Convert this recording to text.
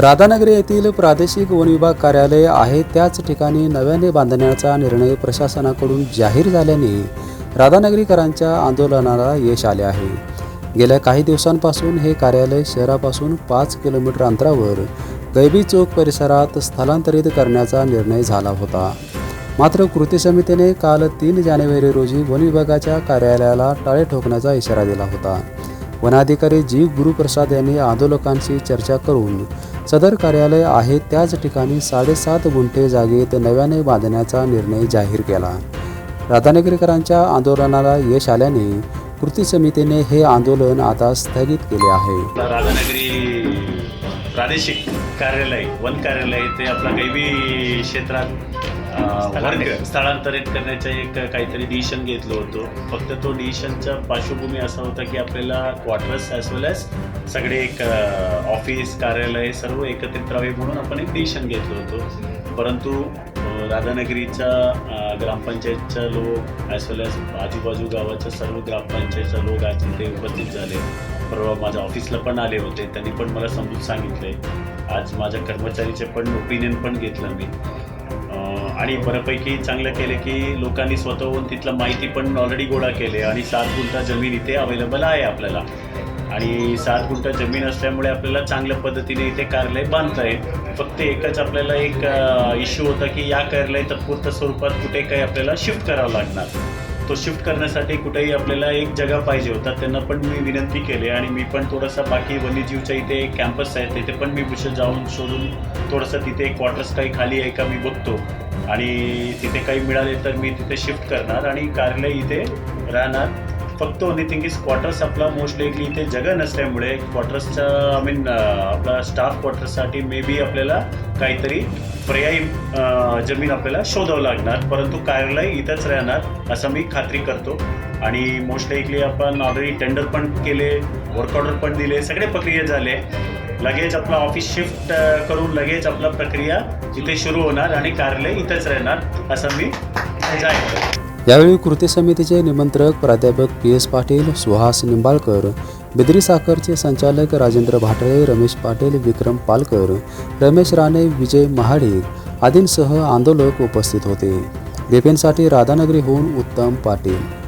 राधानगरी येथील प्रादेशिक वन विभाग कार्यालय आहे. त्याच ठिकाणी नव्याने बांधण्याचा निर्णय प्रशासनाकडून जाहीर झाल्याने राधानगरीकरांच्या आंदोलनाला यश आले आहे. गेल्या काही दिवसांपासून हे कार्यालय शहरापासून पाच किलोमीटर अंतरावर गैबी चौक परिसरात स्थलांतरित करण्याचा निर्णय झाला होता. मात्र कृती समितीने काल तीन जानेवारी रोजी वन विभागाच्या कार्यालयाला टाळे ठोकण्याचा इशारा दिला होता. वनाधिकारी जी. गुरुप्रसाद यांनी आंदोलकांशी चर्चा करून सदर कार्यालय आहे त्याच ठिकाणी साडेसात गुंठे जागेत नव्याने बांधण्याचा निर्णय जाहीर केला. राधानगरीकरांच्या आंदोलनाला यश आल्याने कृती समितीने हे आंदोलन आता स्थगित केले आहे. राधानगरी प्रादेशिक कार्यालय वन कार्यालय ते आपला गैबी क्षेत्रात वर्ग स्थलांतरित करण्याचं एक काहीतरी डिसिशन घेतलं होतं. फक्त तो डिसिशनचा पार्श्वभूमी असा होता की आपल्याला क्वार्टर्स ॲज वेल ॲज सगळे एक ऑफिस कार्यालय सर्व एकत्रित राहावे म्हणून आपण एक डिसिशन घेतलं होतं. परंतु अं, राधानगरीचा ग्रामपंचायतचा लोक ॲज वेल ॲज आजूबाजू गावाच्या सर्व ग्रामपंचायतचा लोक आज तिथे उपस्थित झाले. परवा माझ्या ऑफिसला पण आले होते. त्यांनी पण मला समजून सांगितले आज माझ्या कर्मचारीचे पण ओपिनियन पण घेतलं मी. आणि बऱ्यापैकी चांगलं केलं की लोकांनी स्वतःहून तिथलं माहिती पण ऑलरेडी गोळा केले आणि सात गुंठा जमीन इथे अवेलेबल आहे आपल्याला. आणि सात गुंठा जमीन असल्यामुळे आपल्याला चांगल्या पद्धतीने इथे कार्यालय बांधता येईल. फक्त एकच आपल्याला एक इश्यू होता की या कार्यालय तात्पुरत्या स्वरूपात कुठे काही आपल्याला शिफ्ट करावं लागणार. तो शिफ्ट करण्यासाठी कुठेही आपल्याला एक जगा पाहिजे होता. त्यांना पण मी विनंती केली आणि मी पण थोडासा बाकी वन्यजीवच्या इथे एक कॅम्पस आहे. तिथे पण मी विषय जाऊन शोधून थोडंसं तिथे क्वार्टर्स काही खाली आहे का मी बघतो. आणि तिथे काही मिळाले तर मी तिथे शिफ्ट करणार आणि कार्यालय इथे राहणार. फक्त ओनली थिंग इज क्वार्टर्स आपला मोस्ट लाईकली इथे जगह नसल्यामुळे क्वार्टर्सचा आय मीन आपला स्टाफ क्वार्टर्ससाठी मे बी आपल्याला काहीतरी पर्यायी जमीन आपल्याला शोधावं लागणार. परंतु कार्यालय इथंच राहणार असं मी खात्री करतो. आणि मोस्ट लाईकली आपण ऑलरेडी टेंडर पण केले वर्क ऑर्डर पण दिले सगळे प्रक्रिया झाले. लगेच आपला ऑफिस शिफ्ट करून लगेच आपला प्रक्रिया इथे सुरू होणार आणि कार्यालय इथंच राहणार असं मी जाहीर यावेळी कृती समितीचे निमंत्रक प्राध्यापक पी एस पाटील सुहास निंबाळकर बिद्री साखरचे संचालक राजेंद्र भाटळे रमेश पाटील विक्रम पालकर रमेश राणे विजय महाडिक आदींसह आंदोलक उपस्थित होते. बिपिनसाठी राधानगरीहून उत्तम पाटील.